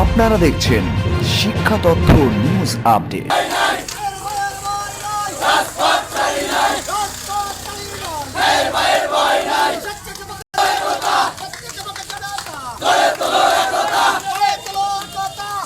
আপনারা দেখছেন শিক্ষা তথ্য নিউজ আপডেট।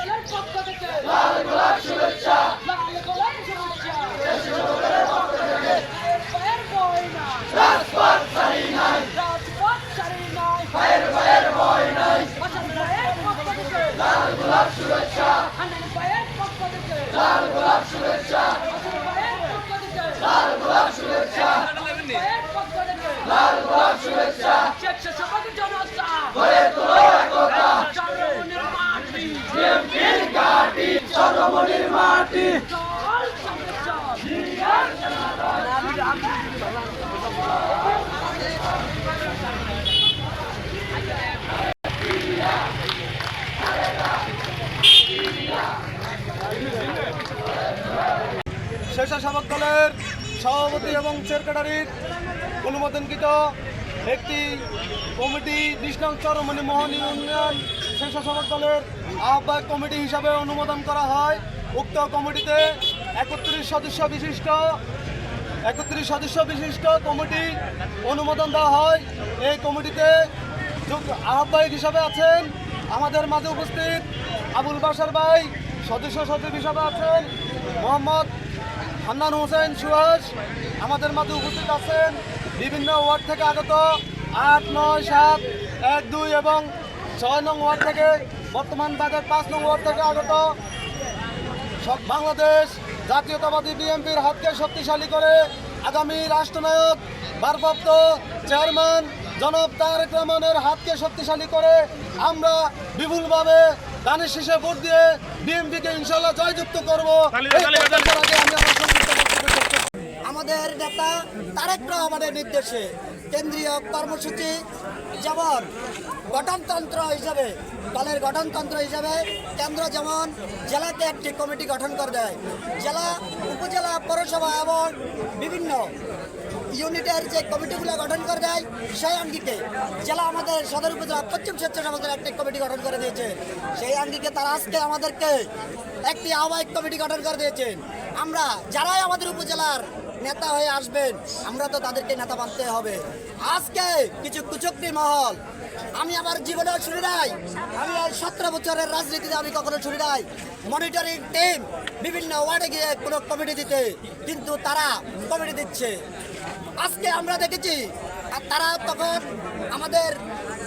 দলের পক্ষ থেকে লাল গোলাপ শুভেচ্ছা লাল গোলাপ শুভেচ্ছা দেশের পক্ষ থেকে ফায়ার বয় না রাজপথ ছাড়ি নাই রাজপথ নাই নাই হাসান ভাইয়ের পক্ষ থেকে লাল গোলাপ শুভেচ্ছা ভাইয়ের লাল গোলাপ শুভেচ্ছা ভাইয়ের লাল গোলাপ শুভেচ্ছা ভাইয়ের লাল গোলাপ শুভেচ্ছা গড়ে তোলো একতা জনগণের মাটি জনগণের মাটি স্বেচ্ছাসেবক দলের সভাপতি এবং সেক্রেটারির অনুমোদনকৃত একটি কমিটি বিষ্ণু চরমণি মোহন ইউনিয়ন স্বেচ্ছাসেবক দলের আহ্বায়ক কমিটি হিসাবে অনুমোদন করা হয়। উক্ত কমিটিতে একত্রিশ সদস্য বিশিষ্ট, একত্রিশ সদস্য বিশিষ্ট কমিটি অনুমোদন দেওয়া হয়। এই কমিটিতে আহ্বায়ক হিসাবে আছেন আমাদের মাঝে উপস্থিত আবুল বাসার ভাই, সদস্য সচিব হিসাবে আছেন মোহাম্মদ হান্নান হোসেন সুহাস আমাদের মাঝে উপস্থিত আছেন। বিভিন্ন ওয়ার্ড থেকে আগত আট, নয়, সাত, এক, দুই এবং ছয় নং ওয়ার্ড থেকে বর্তমান বাজার পাঁচ নং ওয়ার্ড থেকে আগত সব বাংলাদেশ জাতীয়তাবাদী বিএনপির হাতকে শক্তিশালী করে আগামী রাষ্ট্রনায়ক, ভারপ্রাপ্ত চেয়ারম্যান জনাব তারেক রহমানের হাতকে শক্তিশালী করে আমরা বিপুলভাবে দানের শেষে ভোট দিয়ে বিএমপিকে ইনশাল্লাহ জয়যুক্ত করব। আমাদের নেতা তারেক আমাদের নির্দেশে কেন্দ্রীয় কর্মসূচি যেমন গঠনতন্ত্র হিসাবে, দলের গঠনতন্ত্র হিসাবে কেন্দ্র যেমন জেলাতে একটি কমিটি গঠন করে দেয়। জেলা, উপজেলা, পৌরসভা এবং বিভিন্ন ইউনিটের যে কমিটিগুলো গঠন করে দেয়, সেই আঙ্গিকে জেলা আমাদের সদর উপজেলা পশ্চিম স্বেচ্ছাসেবকের একটি কমিটি গঠন করে দিয়েছে। সেই আঙ্গিকে তারা আজকে আমাদেরকে একটি আহ্বায়ক কমিটি গঠন করে দিয়েছেন আমরা যারাই আমাদের উপজেলার নেতা হয়ে আসবেন, আমরা তো তাদেরকে নেতা মানতে হবে। আজকে কিছু কুচক্রি মহল, আমি আমার জীবনেও শুনি নাই, আমি সতেরো বছরের রাজনীতিতে আমি কখনো শুনি নাই। মনিটরিং টিম বিভিন্ন ওয়ার্ডে গিয়ে কোনো কমিটি দিতে, কিন্তু তারা কমিটি দিচ্ছে। আজকে আমরা দেখেছি, আর তারা তখন আমাদের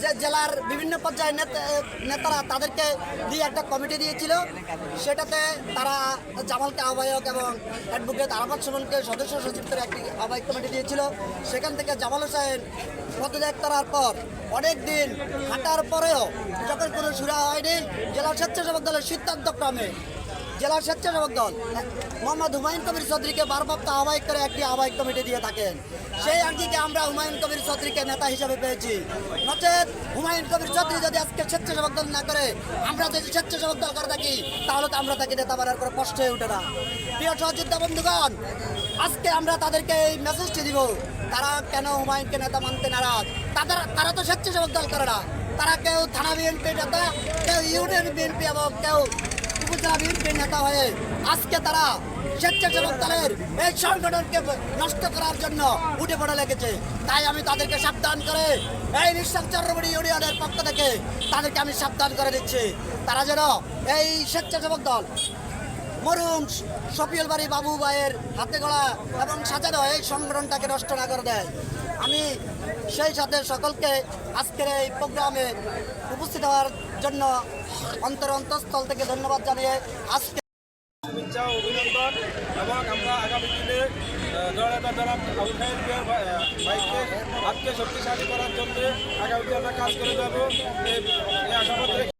জেলার বিভিন্ন পর্যায়ের নেতা- নেতারা তাদেরকে দিয়ে একটা কমিটি দিয়েছিল। সেটাতে তারা জামালকে আহ্বায়ক এবং অ্যাডভোকেট আরাফাত সুমনকে সদস্য সচিব করে একটি আহ্বায়ক কমিটি দিয়েছিল। সেখান থেকে জামাল হোসেন পদত্যাগ করার পর অনেক দিন হাঁটার পরেও যখন কোনো সুরা হয়নি, জেলা স্বেচ্ছাসেবক দলের সিদ্ধান্ত ক্রমে জেলা স্বেচ্ছাসেবক দল, মোহাম্মদ হুমায়ুন কবির চৌধুরীকে ভারপ্রাপ্ত আহ্বায়ক করে একটি আহ্বায়ক কমিটি দিয়ে থাকেন। সেই আঙ্গিকে আমরা হুমায়ুন কবির চৌধুরীকে নেতা হিসেবে পেয়েছি। নচেত হুমায়ুন কবির চৌধুরী যদি আজকে স্বেচ্ছাসেবক দল না করে, আমরা যদি স্বেচ্ছাসেবক দল করে থাকি, তাহলে তো আমরা তাকে নেতা বানার কোনো কষ্ট হয়ে ওঠে না। প্রিয় সহযোদ্ধা বন্ধুগণ, আজকে আমরা তাদেরকে এই মেসেজটি দিব, তারা কেন হুমায়ুনকে নেতা মানতে নারাজ? তাদের, তারা তো স্বেচ্ছাসেবক দল করে না। তারা কেউ থানা বিএনপি নেতা, কেউ ইউনিয়ন বিএনপি এবং কেউ নেতা হয়ে আজকে তারা স্বেচ্ছাসেবক দলের এই সংগঠনকে নষ্ট করার জন্য উঠে পড়ে লেগেছে। তাই আমি তাদেরকে সাবধান করে এই নিঃশ্বাস চন্দ্রমণি পক্ষ থেকে তাদেরকে আমি সাবধান করে দিচ্ছি। তারা যেন এই স্বেচ্ছাসেবক দল মরুম সপিয়াল বাড়ি বাবু ভাইয়ের হাতে গড়া এবং সাজানো এই সংগঠনটাকে নষ্ট না করে দেয়। আমি সেই সাথে সকলকে আজকের এই প্রোগ্রামে উপস্থিত হওয়ার জন্য অন্তর অন্তঃস্থল থেকে ধন্যবাদ জানিয়ে আজকে শুভেচ্ছা অভিনন্দন। এবং আমরা আগামী দিনে জননেতা দ্বারা আবু বাইককে আজকে শক্তিশালী করার জন্য আগামী দিনে আমরা কাজ করে যাব। এই আশাবাদ